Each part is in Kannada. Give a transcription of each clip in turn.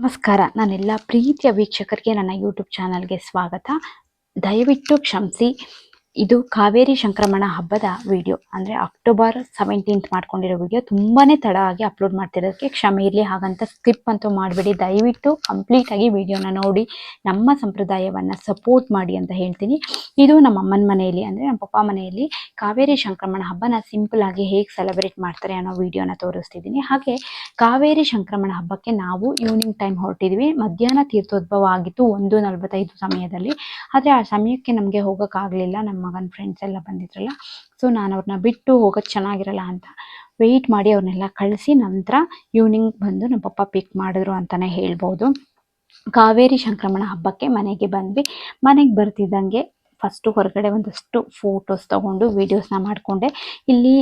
ನಮಸ್ಕಾರ. ನಾನೆಲ್ಲ ಪ್ರೀತಿಯ ವೀಕ್ಷಕರಿಗೆ ನನ್ನ ಯೂಟ್ಯೂಬ್ ಚಾನಲ್ಗೆ ಸ್ವಾಗತ. ದಯವಿಟ್ಟು ಕ್ಷಮಿಸಿ. ಇದು ಕಾವೇರಿ ಸಂಕ್ರಮಣ ಹಬ್ಬದ ವಿಡಿಯೋ ಅಂದರೆ ಅಕ್ಟೋಬರ್ ಸೆವೆಂಟೀನ್ತ್ ಮಾಡ್ಕೊಂಡಿರೋ ವಿಡಿಯೋ ತುಂಬಾ ತಡ ಆಗಿ ಅಪ್ಲೋಡ್ ಮಾಡ್ತಿರೋದಕ್ಕೆ ಕ್ಷಮೆ ಇರಲಿ, ಹಾಗಂತ ಸ್ಕಿಪ್ ಅಂತೂ ಮಾಡಬೇಡಿ. ದಯವಿಟ್ಟು ಕಂಪ್ಲೀಟಾಗಿ ವಿಡಿಯೋನ ನೋಡಿ, ನಮ್ಮ ಸಂಪ್ರದಾಯವನ್ನು ಸಪೋರ್ಟ್ ಮಾಡಿ ಅಂತ ಹೇಳ್ತೀನಿ. ಇದು ನಮ್ಮ ಅಮ್ಮನ ಮನೆಯಲ್ಲಿ, ಅಂದರೆ ನಮ್ಮ ಪಪ್ಪ ಮನೆಯಲ್ಲಿ ಕಾವೇರಿ ಸಂಕ್ರಮಣ ಹಬ್ಬನ ಸಿಂಪಲ್ ಆಗಿ ಹೇಗೆ ಸೆಲೆಬ್ರೇಟ್ ಮಾಡ್ತಾರೆ ಅನ್ನೋ ವಿಡಿಯೋನ ತೋರಿಸ್ತಿದ್ದೀನಿ. ಹಾಗೆ ಕಾವೇರಿ ಸಂಕ್ರಮಣ ಹಬ್ಬಕ್ಕೆ ನಾವು ಈವ್ನಿಂಗ್ ಟೈಮ್ ಹೊರಟಿದ್ವಿ. ಮಧ್ಯಾಹ್ನ ತೀರ್ಥೋದ್ಭವ ಆಗಿತ್ತು ಒಂದು ನಲವತ್ತೈದು ಸಮಯದಲ್ಲಿ. ಆದರೆ ಆ ಸಮಯಕ್ಕೆ ನಮಗೆ ಹೋಗೋಕ್ಕಾಗಲಿಲ್ಲ. ನಮ್ಮ ಮಗನ ಫ್ರೆಂಡ್ಸ್ ಎಲ್ಲ ಬಂದಿದ್ರಲ್ಲ ಸೊ ನಾನು ಅವ್ರನ್ನ ಬಿಟ್ಟು ಹೋಗೋದು ಚೆನ್ನಾಗಿರಲ್ಲ ಅಂತ ವೆಯ್ಟ್ ಮಾಡಿ ಅವ್ರನ್ನೆಲ್ಲ ಕಳಿಸಿ ನಂತರ ಈವ್ನಿಂಗ್ ಬಂದು ನಮ್ಮ ಪಪ್ಪ ಪಿಕ್ ಮಾಡಿದ್ರು ಅಂತಲೇ ಹೇಳ್ಬೋದು. ಕಾವೇರಿ ಸಂಕ್ರಮಣ ಹಬ್ಬಕ್ಕೆ ಮನೆಗೆ ಬಂದ್ವಿ. ಮನೆಗೆ ಬರ್ತಿದ್ದಂಗೆ ಫಸ್ಟು ಹೊರಗಡೆ ಒಂದಷ್ಟು ಫೋಟೋಸ್ ತಗೊಂಡು ವೀಡಿಯೋಸ್ನ ಮಾಡಿಕೊಂಡೆ. ಇಲ್ಲಿ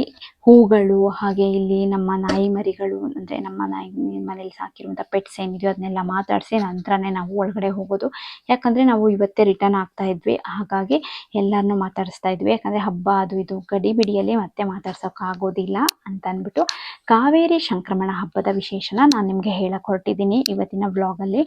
ಹೂಗಳು ಹಾಗೆ ಇಲ್ಲಿ ನಮ್ಮ ನಾಯಿ ಮರಿಗಳು ಅಂದರೆ ನಮ್ಮ ನಾಯಿ ಮನೇಲಿ ಸಾಕಿರುವಂಥ ಪೆಟ್ಸ್ ಏನಿದೆಯೋ ಅದನ್ನೆಲ್ಲ ಮಾತಾಡಿಸಿ ನಂತರನೇ ನಾವು ಒಳಗಡೆ ಹೋಗೋದು. ಯಾಕಂದರೆ ನಾವು ಇವತ್ತೇ ರಿಟರ್ನ್ ಆಗ್ತಾ ಇದ್ವಿ. ಹಾಗಾಗಿ ಎಲ್ಲರನ್ನೂ ಮಾತಾಡಿಸ್ತಾ ಇದ್ವಿ. ಯಾಕಂದರೆ ಹಬ್ಬ ಅದು ಇದು ಗಡಿ ಬಿಡಿಯಲ್ಲಿ ಮತ್ತೆ ಮಾತಾಡ್ಸೋಕ್ಕಾಗೋದಿಲ್ಲ ಅಂತ ಅಂದ್ಬಿಟ್ಟು ಕಾವೇರಿ ಸಂಕ್ರಮಣ ಹಬ್ಬದ ವಿಶೇಷನ ನಾನು ನಿಮಗೆ ಹೇಳಕ್ಕೆ ಹೊರಟಿದ್ದೀನಿ ಇವತ್ತಿನ ವ್ಲಾಗಲ್ಲಿ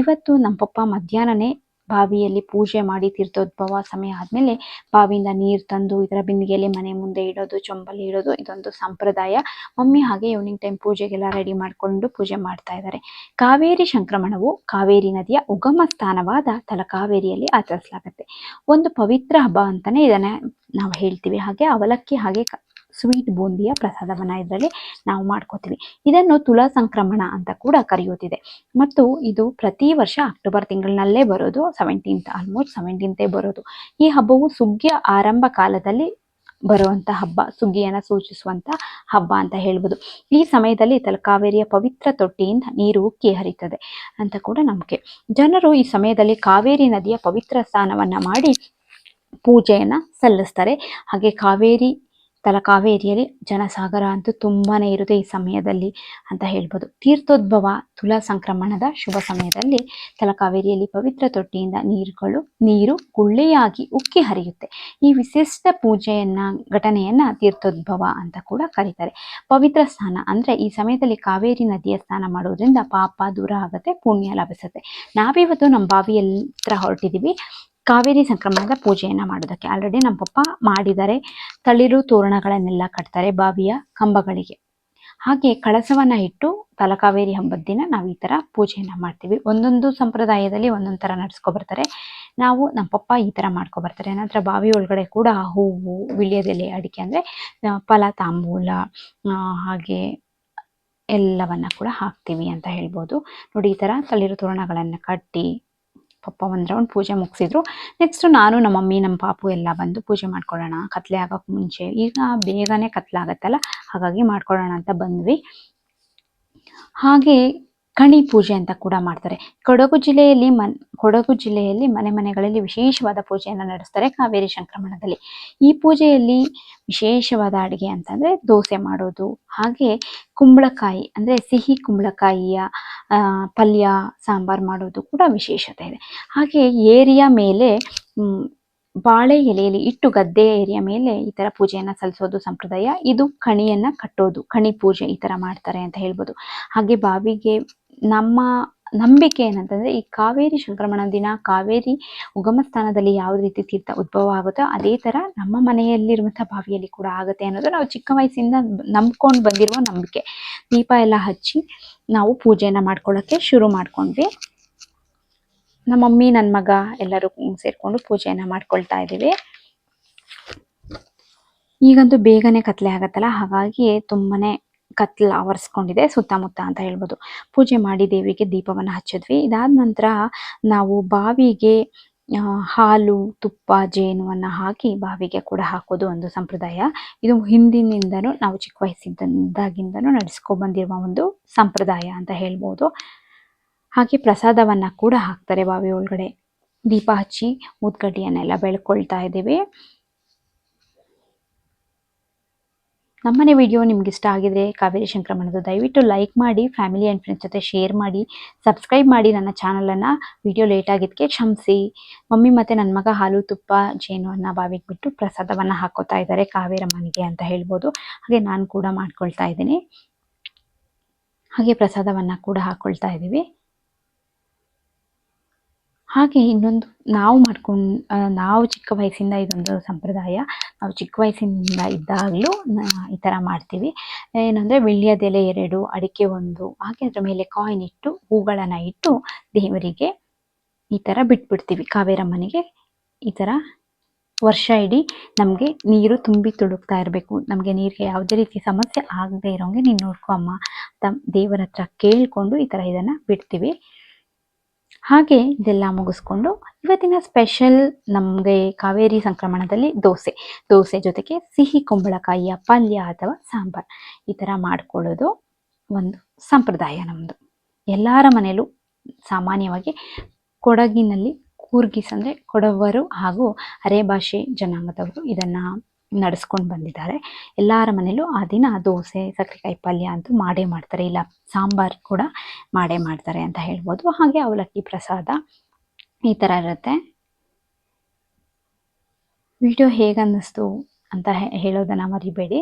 ಇವತ್ತು ನಮ್ಮ ಪಪ್ಪ ಮಧ್ಯಾಹ್ನನೇ ಬಾವಿಯಲ್ಲಿ ಪೂಜೆ ಮಾಡಿ ತೀರ್ಥೋದ್ಭವ ಸಮಯ ಆದ್ಮೇಲೆ ಬಾವಿಯಿಂದ ನೀರು ತಂದು ಇದರ ಬಿಂದಿಗೆಯಲ್ಲಿ ಮನೆ ಮುಂದೆ ಇಡೋದು, ಚೊಂಬಲ್ಲಿ ಇಡೋದು, ಇದೊಂದು ಸಂಪ್ರದಾಯ. ಮಮ್ಮಿ ಹಾಗೆ ಈವ್ನಿಂಗ್ ಟೈಮ್ ಪೂಜೆಗೆಲ್ಲ ರೆಡಿ ಮಾಡ್ಕೊಂಡು ಪೂಜೆ ಮಾಡ್ತಾ ಇದ್ದಾರೆ ಕಾವೇರಿ ಸಂಕ್ರಮಣವು ಕಾವೇರಿ ನದಿಯ ಉಗಮ ಸ್ಥಾನವಾದ ತಲಕಾವೇರಿಯಲ್ಲಿ ಆಚರಿಸಲಾಗುತ್ತೆ. ಒಂದು ಪವಿತ್ರ ಹಬ್ಬ ಅಂತಾನೆ ಇದನ್ನ ನಾವು ಹೇಳ್ತೀವಿ. ಹಾಗೆ ಅವಲಕ್ಕಿ ಹಾಗೆ ಸ್ವೀಟ್ ಬೂಂದಿಯ ಪ್ರಸಾದವನ್ನು ಇದರಲ್ಲಿ ನಾವು ಮಾಡ್ಕೋತೀವಿ. ಇದನ್ನು ತುಲಾ ಸಂಕ್ರಮಣ ಅಂತ ಕೂಡ ಕರೆಯುತ್ತಿದೆ. ಮತ್ತು ಇದು ಪ್ರತಿ ವರ್ಷ ಅಕ್ಟೋಬರ್ ತಿಂಗಳಿನಲ್ಲೇ ಬರೋದು ಸೆವೆಂಟೀನ್ತ್ ಆಲ್ಮೋಸ್ಟ್ ಸೆವೆಂಟೀನ್ತೇ ಬರೋದು. ಈ ಹಬ್ಬವು ಸುಗ್ಗಿಯ ಆರಂಭ ಕಾಲದಲ್ಲಿ ಬರುವಂತ ಹಬ್ಬ, ಸುಗ್ಗಿಯನ್ನು ಸೂಚಿಸುವಂತ ಹಬ್ಬ ಅಂತ ಹೇಳ್ಬೋದು. ಈ ಸಮಯದಲ್ಲಿ ತಲಕಾವೇರಿಯ ಪವಿತ್ರ ತೊಟ್ಟಿಯಿಂದ ನೀರು ಉಕ್ಕಿ ಹರಿತದೆ ಅಂತ ಕೂಡ ನಂಬಿಕೆ. ಜನರು ಈ ಸಮಯದಲ್ಲಿ ಕಾವೇರಿ ನದಿಯ ಪವಿತ್ರ ಸ್ನಾನವನ್ನು ಮಾಡಿ ಪೂಜೆಯನ್ನು ಸಲ್ಲಿಸ್ತಾರೆ. ಹಾಗೆ ಕಾವೇರಿ ತಲಕಾವೇರಿಯಲ್ಲಿ ಜನಸಾಗರ ಅಂತೂ ತುಂಬಾನೇ ಇರುತ್ತೆ ಈ ಸಮಯದಲ್ಲಿ ಅಂತ ಹೇಳ್ಬೋದು. ತೀರ್ಥೋದ್ಭವ ತುಲಾ ಸಂಕ್ರಮಣದ ಶುಭ ಸಮಯದಲ್ಲಿ ತಲಕಾವೇರಿಯಲ್ಲಿ ಪವಿತ್ರ ತೊಟ್ಟಿಯಿಂದ ನೀರುಗಳು, ನೀರು ಗುಳ್ಳೆಯಾಗಿ ಉಕ್ಕಿ ಹರಿಯುತ್ತೆ. ಈ ವಿಶಿಷ್ಟ ಪೂಜೆಯನ್ನ, ಘಟನೆಯನ್ನ ತೀರ್ಥೋದ್ಭವ ಅಂತ ಕೂಡ ಕರೀತಾರೆ. ಪವಿತ್ರ ಸ್ನಾನ ಅಂದ್ರೆ ಈ ಸಮಯದಲ್ಲಿ ಕಾವೇರಿ ನದಿಯ ಸ್ನಾನ ಮಾಡೋದ್ರಿಂದ ಪಾಪ ದೂರ ಆಗುತ್ತೆ, ಪುಣ್ಯ ಲಭಿಸುತ್ತೆ. ನಾವಿವತ್ತು ನಮ್ಮ ಬಾವಿಯಲ್ಲಿ ಹತ್ರ ಹೊರಟಿದೀವಿ. ಕಾವೇರಿ ಸಂಕ್ರಮಣದ ಪೂಜೆಯನ್ನು ಮಾಡೋದಕ್ಕೆ ಆಲ್ರೆಡಿ ನಮ್ಮ ಪಪ್ಪ ಮಾಡಿದ್ದಾರೆ ತಳಿರು ತೋರಣಗಳನ್ನೆಲ್ಲ ಕಟ್ತಾರೆ ಬಾವಿಯ ಕಂಬಗಳಿಗೆ. ಹಾಗೆ ಕಳಸವನ್ನ ಇಟ್ಟು ತಲಕಾವೇರಿ ಹಬ್ಬದ ದಿನ ನಾವು ಈ ತರ ಪೂಜೆಯನ್ನು ಮಾಡ್ತೀವಿ. ಒಂದೊಂದು ಸಂಪ್ರದಾಯದಲ್ಲಿ ಒಂದೊಂದು ತರ ನಡ್ಸ್ಕೊಬರ್ತಾರೆ ನಾವು ನಮ್ಮ ಪಪ್ಪ ಈ ತರ ಮಾಡ್ಕೊ ಬರ್ತಾರೆ. ನಂತರ ಬಾವಿ ಒಳಗಡೆ ಕೂಡ ಹೂವು, ವಿಳ್ಯದೆಲೆ, ಅಡಿಕೆ ಅಂದ್ರೆ ಫಲ, ತಾಂಬೂಲ ಹಾಗೆ ಎಲ್ಲವನ್ನ ಕೂಡ ಹಾಕ್ತೀವಿ ಅಂತ ಹೇಳ್ಬೋದು. ನೋಡಿ ಈ ತರ ತಳಿರು ತೋರಣಗಳನ್ನ ಕಟ್ಟಿ ಪಪ್ಪ ಒಂದು ರೌಂಡ್ ಪೂಜೆ ಮುಗಿಸಿದ್ರು. ನೆಕ್ಸ್ಟ್ ನಾನು, ನಮ್ಮ ಮಮ್ಮಿ, ನಮ್ಮ ಪಾಪು ಎಲ್ಲ ಬಂದು ಪೂಜೆ ಮಾಡ್ಕೊಳ್ಳೋಣ. ಕತ್ಲೆ ಆಗೋಕ್ಕೆ ಮುಂಚೆ. ಈಗ ಬೇಗನೆ ಕತ್ಲಾಗತ್ತಲ್ಲ? ಹಾಗಾಗಿ ಮಾಡ್ಕೊಳ್ಳೋಣ ಅಂತ ಬಂದ್ವಿ. ಹಾಗೆ ಕಣಿ ಪೂಜೆ ಅಂತ ಕೂಡ ಮಾಡ್ತಾರೆ. ಕೊಡಗು ಜಿಲ್ಲೆಯಲ್ಲಿ ಮನ್, ಕೊಡಗು ಜಿಲ್ಲೆಯಲ್ಲಿ ಮನೆ ಮನೆಗಳಲ್ಲಿ ವಿಶೇಷವಾದ ಪೂಜೆಯನ್ನು ನಡೆಸ್ತಾರೆ ಕಾವೇರಿ ಸಂಕ್ರಮಣದಲ್ಲಿ. ಈ ಪೂಜೆಯಲ್ಲಿ ವಿಶೇಷವಾದ ಅಡುಗೆ ಅಂತಂದ್ರೆ ದೋಸೆ ಮಾಡೋದು, ಹಾಗೆ ಕುಂಬಳಕಾಯಿ, ಅಂದ್ರೆ ಸಿಹಿ ಕುಂಬಳಕಾಯಿಯ ಪಲ್ಯ, ಸಾಂಬಾರ್ ಮಾಡೋದು ಕೂಡ ವಿಶೇಷತೆ ಇದೆ. ಹಾಗೆ ಏರಿಯ ಮೇಲೆ ಬಾಳೆ ಎಲೆಯಲ್ಲಿ ಇಟ್ಟು ಗದ್ದೆ ಏರಿಯ ಮೇಲೆ ಈ ಥರ ಪೂಜೆಯನ್ನು ಸಲ್ಲಿಸೋದು ಸಂಪ್ರದಾಯ. ಇದು ಕಣಿಯನ್ನ ಕಟ್ಟೋದು, ಕಣಿ ಪೂಜೆ ಈ ಥರ ಮಾಡ್ತಾರೆ ಅಂತ ಹೇಳ್ಬೋದು. ಹಾಗೆ ಬಾವಿಗೆ ನಮ್ಮ ನಂಬಿಕೆ ಏನಂತಂದ್ರೆ ಈ ಕಾವೇರಿ ಸಂಕ್ರಮಣ ದಿನ, ಕಾವೇರಿ ಉಗಮ ಸ್ಥಾನದಲ್ಲಿ ಯಾವ ರೀತಿ ತೀರ್ಥ ಉದ್ಭವ ಆಗುತ್ತೋ ಅದೇ ತರ ನಮ್ಮ ಮನೆಯಲ್ಲಿರುವಂತಹ ಬಾವಿಯಲ್ಲಿ ಕೂಡ ಆಗುತ್ತೆ ಅನ್ನೋದು ನಾವು ಚಿಕ್ಕ ವಯಸ್ಸಿಂದ ನಂಬ್ಕೊಂಡು ಬಂದಿರುವ ನಂಬಿಕೆ. ದೀಪ ಎಲ್ಲ ಹಚ್ಚಿ ನಾವು ಪೂಜೆಯನ್ನ ಮಾಡ್ಕೊಳ್ಳೋಕೆ ಶುರು ಮಾಡ್ಕೊಂಡ್ವಿ. ನಮ್ಮ ಮಮ್ಮಿ ನನ್ನ ಮಗ ಎಲ್ಲರೂ ಸೇರ್ಕೊಂಡು ಪೂಜೆಯನ್ನ ಮಾಡ್ಕೊಳ್ತಾ ಇದ್ದೀವಿ. ಈಗಂತೂ ಬೇಗನೆ ಕತ್ಲೆ ಆಗತ್ತಲ್ಲ ಹಾಗಾಗಿ ತುಂಬಾನೇ ಕತ್ಲ ಆವರಿಸ್ಕೊಂಡಿದೆ, ಸುತ್ತಮುತ್ತ ಅಂತ ಹೇಳ್ಬೋದು. ಪೂಜೆ ಮಾಡಿ ದೇವಿಗೆ ದೀಪವನ್ನು ಹಚ್ಚಿದ್ವಿ. ಇದಾದ ನಂತರ ನಾವು ಬಾವಿಗೆ ಹಾಲು, ತುಪ್ಪ, ಜೇನುವನ್ನು ಹಾಕಿ ಬಾವಿಗೆ ಕೂಡ ಹಾಕೋದು ಒಂದು ಸಂಪ್ರದಾಯ. ಇದು ಹಿಂದಿನಿಂದನೂ ನಾವು ಚಿಕ್ಕ ವಯಸ್ಸಿದ್ದಾಗಿಂದನೂ ನಡೆಸ್ಕೊ ಬಂದಿರುವ ಒಂದು ಸಂಪ್ರದಾಯ ಅಂತ ಹೇಳ್ಬೋದು. ಹಾಗೆ ಪ್ರಸಾದವನ್ನ ಕೂಡ ಹಾಕ್ತಾರೆ ಬಾವಿ ಒಳಗಡೆ. ದೀಪ ಹಚ್ಚಿ, ಮುದ್ಗಡ್ಡಿಯನ್ನೆಲ್ಲ ಬೆಳ್ಕೊಳ್ತಾ ಇದ್ದೀವಿ. ನಮ್ಮನೆ ವಿಡಿಯೋ ನಿಮ್ಗೆ ಇಷ್ಟ ಆಗಿದ್ರೆ ಕಾವೇರಿ ಸಂಕ್ರಮಣದ ದಯವಿಟ್ಟು ಲೈಕ್ ಮಾಡಿ ಫ್ಯಾಮಿಲಿ ಆ್ಯಂಡ್ ಫ್ರೆಂಡ್ಸ್ ಜೊತೆ ಶೇರ್ ಮಾಡಿ ಸಬ್ಸ್ಕ್ರೈಬ್ ಮಾಡಿ ನನ್ನ ಚಾನಲನ್ನು ವಿಡಿಯೋ ಲೇಟ್ ಆಗಿದ್ದಕ್ಕೆ ಕ್ಷಮಿಸಿ. ಮಮ್ಮಿ ಮತ್ತು ನನ್ನ ಮಗ ಹಾಲು, ತುಪ್ಪ ಜೇನುವನ್ನು ಬಾವಿಗೆ ಬಿಟ್ಟು ಪ್ರಸಾದವನ್ನು ಹಾಕೋತಾ ಇದ್ದಾರೆ ಕಾವೇರಮ್ಮನಿಗೆ ಅಂತ ಹೇಳ್ಬೋದು. ಹಾಗೆ ನಾನು ಕೂಡ ಮಾಡ್ಕೊಳ್ತಾ ಇದ್ದೀನಿ. ಹಾಗೆ ಪ್ರಸಾದವನ್ನು ಕೂಡ ಹಾಕ್ಕೊಳ್ತಾ ಇದ್ದೀವಿ. ಹಾಗೆ ಇನ್ನೊಂದು, ನಾವು ಮಾಡ್ಕೊಂಡು ನಾವು ಚಿಕ್ಕ ವಯಸ್ಸಿಂದ ಇದೊಂದು ಸಂಪ್ರದಾಯ. ನಾವು ಚಿಕ್ಕ ವಯಸ್ಸಿನಿಂದ ಇದ್ದಾಗಲೂ ಈ ಥರ ಮಾಡ್ತೀವಿ. ಏನಂದರೆ ವೀಳ್ಯದೆಲೆ ಎರಡು, ಅಡಿಕೆ ಒಂದು, ಹಾಗೆ ಅದರ ಮೇಲೆ ಕಾಯಿನ್ ಇಟ್ಟು, ಹೂಗಳನ್ನು ಇಟ್ಟು ದೇವರಿಗೆ ಈ ಥರ ಬಿಟ್ಬಿಡ್ತೀವಿ. ಕಾವೇರಮ್ಮನಿಗೆ ಈ ಥರ ವರ್ಷ ಇಡೀ ನಮಗೆ ನೀರು ತುಂಬಿ ತುಳುಕ್ತಾ ಇರಬೇಕು. ನಮಗೆ ನೀರಿಗೆ ಯಾವುದೇ ರೀತಿ ಸಮಸ್ಯೆ ಆಗದೆ ಇರೋಂಗೆ ನೀನು ನೋಡ್ಕೊ ಅಮ್ಮ ದೇವರ ಹತ್ರ ಕೇಳಿಕೊಂಡು ಈ ಥರ ಇದನ್ನು ಬಿಡ್ತೀವಿ. ಹಾಗೆ ಇದೆಲ್ಲ ಮುಗಿಸ್ಕೊಂಡು ಇವತ್ತಿನ ಸ್ಪೆಷಲ್ ನಮಗೆ ಕಾವೇರಿ ಸಂಕ್ರಮಣದಲ್ಲಿ ದೋಸೆ. ದೋಸೆ ಜೊತೆಗೆ ಸಿಹಿ ಕುಂಬಳಕಾಯಿಯ ಪಲ್ಯ ಅಥವಾ ಸಾಂಬಾರ್. ಈ ಥರ ಮಾಡ್ಕೊಳ್ಳೋದು ಒಂದು ಸಂಪ್ರದಾಯ ನಮ್ಮದು ಎಲ್ಲರ ಮನೆಯಲ್ಲೂ ಸಾಮಾನ್ಯವಾಗಿ ಕೊಡಗಿನಲ್ಲಿ ಕೂರ್ಗಿಸ್ ಅಂದರೆ ಕೊಡವರು ಹಾಗೂ ಅರೆಭಾಷೆ ಜನಾಂಗದವರು ಇದನ್ನು ನಡೆಸ್ಕೊಂಡು ಬಂದಿದ್ದಾರೆ. ಎಲ್ಲರ ಮನೇಲೂ ಆ ದಿನ ದೋಸೆ ಸಕ್ಕರೆ ಕಾಯಿ ಪಲ್ಯ ಅಂತೂ ಮಾಡೇ ಮಾಡ್ತಾರೆ. ಇಲ್ಲ, ಸಾಂಬಾರು ಕೂಡ ಮಾಡೇ ಮಾಡ್ತಾರೆ ಅಂತ ಹೇಳ್ಬೋದು. ಹಾಗೆ ಅವಲಕ್ಕಿ ಪ್ರಸಾದ ಈ ಥರ ಇರುತ್ತೆ. ವಿಡಿಯೋ ಹೇಗನ್ನಿಸ್ತು ಅಂತ ಹೇಳೋದನ್ನು ಮರಿಬೇಡಿ.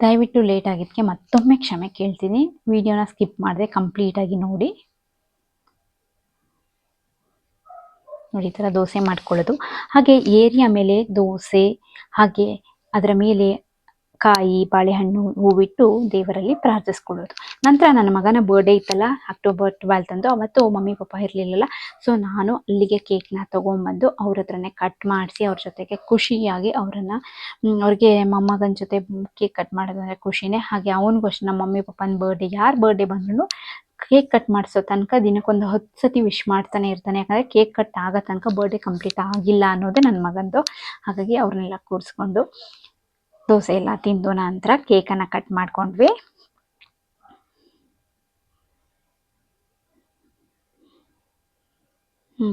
ದಯವಿಟ್ಟು ಲೇಟ್ ಆಗಿದ್ದಕ್ಕೆ ಮತ್ತೊಮ್ಮೆ ಕ್ಷಮೆ ಕೇಳ್ತೀನಿ. ವಿಡಿಯೋನ ಸ್ಕಿಪ್ ಮಾಡಿದೆ ಕಂಪ್ಲೀಟಾಗಿ ನೋಡಿ. ನೋಡಿ, ಈ ಥರ ದೋಸೆ ಮಾಡ್ಕೊಳ್ಳೋದು. ಹಾಗೆ ಏರಿಯಾ ಮೇಲೆ ದೋಸೆ, ಹಾಗೆ ಅದರ ಮೇಲೆ ಕಾಯಿ, ಬಾಳೆಹಣ್ಣು ಹೂವಿಟ್ಟು ದೇವರಲ್ಲಿ ಪ್ರಾರ್ಥಿಸ್ಕೊಳ್ಳೋದು. ನಂತರ ನನ್ನ ಮಗನ ಬರ್ಡೇ ಇತ್ತಲ್ಲ ಅಕ್ಟೋಬರ್ ಟ್ವೆಲ್ತ್ ಅಂದು, ಅವತ್ತು ಮಮ್ಮಿ, ಪಪ್ಪ ಇರಲಿಲ್ಲಲ್ಲ ಸೊ ನಾನು ಅಲ್ಲಿಗೆ ಕೇಕ್ನ ತೊಗೊಂಬಂದು ಅವ್ರ ಹತ್ರನೇ ಕಟ್ ಮಾಡಿಸಿ, ಅವ್ರ ಜೊತೆಗೆ ಖುಷಿಯಾಗಿ ಅವರನ್ನು ಅವ್ರಿಗೆ ಮೊಮ್ಮಗನ ಜೊತೆ ಕೇಕ್ ಕಟ್ ಮಾಡೋದಂದರೆ ಖುಷಿನೇ. ಹಾಗೆ ಅವನಿಗೂ ಅಷ್ಟೇ ನಮ್ಮ ಮಮ್ಮಿ, ಪಪ್ಪನ ಬರ್ಡೇ ಯಾರು ಬರ್ಡೇ ಬಂದ್ರು ಕೇಕ್ ಕಟ್ ಮಾಡಿಸೋ ತನಕ ದಿನಕ್ಕೊಂದು ಹತ್ತು ಸತಿ ವಿಶ್ ಮಾಡ್ತಾನೆ ಇರ್ತಾನೆ. ಯಾಕಂದರೆ ಕೇಕ್ ಕಟ್ ಆಗೋ ತನಕ ಬರ್ಡೇ ಕಂಪ್ಲೀಟ್ ಆಗಿಲ್ಲ ಅನ್ನೋದೇ ನನ್ನ ಮಗಂದು. ಹಾಗಾಗಿ ಅವ್ರನ್ನೆಲ್ಲ ಕೂರಿಸ್ಕೊಂಡು ದೋಸೆ ಎಲ್ಲ ತಿಂದು ನಂತರ ಕೇಕನ್ನು ಕಟ್ ಮಾಡ್ಕೊಂಡ್ವಿ.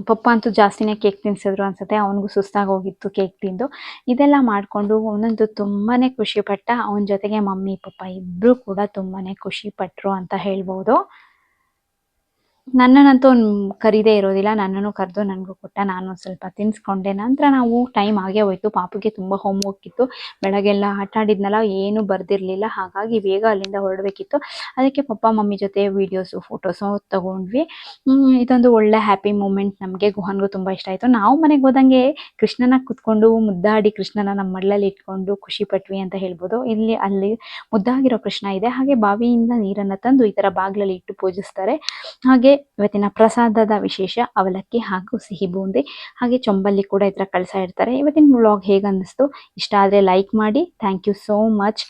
ಪಪ್ಪ ಅಂತೂ ಜಾಸ್ತಿನೇ ಕೇಕ್ ತಿನ್ಸಿದ್ರು ಅನ್ಸುತ್ತೆ. ಅವನಿಗೂ ಸುಸ್ತಾಗಿ ಹೋಗಿತ್ತು ಕೇಕ್ ತಿಂದು. ಇದೆಲ್ಲ ಮಾಡಿಕೊಂಡು ಅವನಂತೂ ತುಂಬಾ ಖುಷಿಪಟ್ಟ. ಅವನ ಜೊತೆಗೆ ಮಮ್ಮಿ, ಪಪ್ಪ ಇಬ್ಬರೂ ಕೂಡ ತುಂಬಾ ಖುಷಿಪಟ್ಟರು ಅಂತ ಹೇಳ್ಬೋದು. ನನ್ನನ್ನಂತೂ ಕರೀದೇ ಇರೋದಿಲ್ಲ, ನನ್ನನ್ನು ಕರೆದು ನನಗೂ ಕೊಟ್ಟ ನಾನು ಸ್ವಲ್ಪ ತಿನ್ನಿಸ್ಕೊಂಡೆ ನಂತರ ನಾವು ಟೈಮ್ ಆಗೇ ಹೋಯ್ತು. ಪಾಪುಗೆ ತುಂಬ ಹೋಮ್ ವರ್ಕ್ ಇತ್ತು. ಬೆಳಗ್ಗೆಲ್ಲ ಆಟ ಆಡಿದ್ನಲ್ಲ, ಏನೂ ಬರ್ದಿರಲಿಲ್ಲ. ಹಾಗಾಗಿ ಬೇಗ ಅಲ್ಲಿಂದ ಹೊರಡಬೇಕಿತ್ತು. ಅದಕ್ಕೆ ಪಪ್ಪ, ಮಮ್ಮಿ ಜೊತೆ ವೀಡಿಯೋಸು ಫೋಟೋಸು ತಗೊಂಡ್ವಿ. ಇದೊಂದು ಒಳ್ಳೆ ಹ್ಯಾಪಿ ಮೂಮೆಂಟ್ ನಮಗೆ. ಗುಹನ್ಗೂ ತುಂಬ ಇಷ್ಟ ಆಯಿತು. ನಾವು ಮನೆಗೆ ಹೋದಂಗೆ ಕೃಷ್ಣನ ಕುತ್ಕೊಂಡು, ಮುದ್ದಾಡಿ ಕೃಷ್ಣನ ನಮ್ಮ ಮಡ್ಲಲ್ಲಿ ಇಟ್ಕೊಂಡು ಖುಷಿ ಪಟ್ವಿ ಅಂತ ಹೇಳ್ಬೋದು. ಇಲ್ಲಿ, ಅಲ್ಲಿ ಮುದ್ದಾಗಿರೋ ಕೃಷ್ಣ ಇದೆ. ಹಾಗೆ ಬಾವಿಯಿಂದ ನೀರನ್ನು ತಂದು ಈ ಥರ ಬಾಗಿಲಲ್ಲಿ ಇಟ್ಟು ಪೂಜಿಸ್ತಾರೆ. ಹಾಗೆ ಇವತ್ತಿನ ಪ್ರಸಾದದ ವಿಶೇಷ ಅವಲಕ್ಕಿ ಹಾಗೂ ಸಿಹಿ ಬೂಂದಿ, ಹಾಗೆ ಚೊಂಬಲ್ಲಿ ಕೂಡ ಇದರ ಕಳಿಸ್ತಾ ಇರ್ತಾರೆ ಇವತ್ತಿನ ವ್ಲಾಗ್ ಹೇಗೆ ಅನ್ನಿಸ್ತು ಇಷ್ಟ ಆದರೆ ಲೈಕ್ ಮಾಡಿ. Thank you so much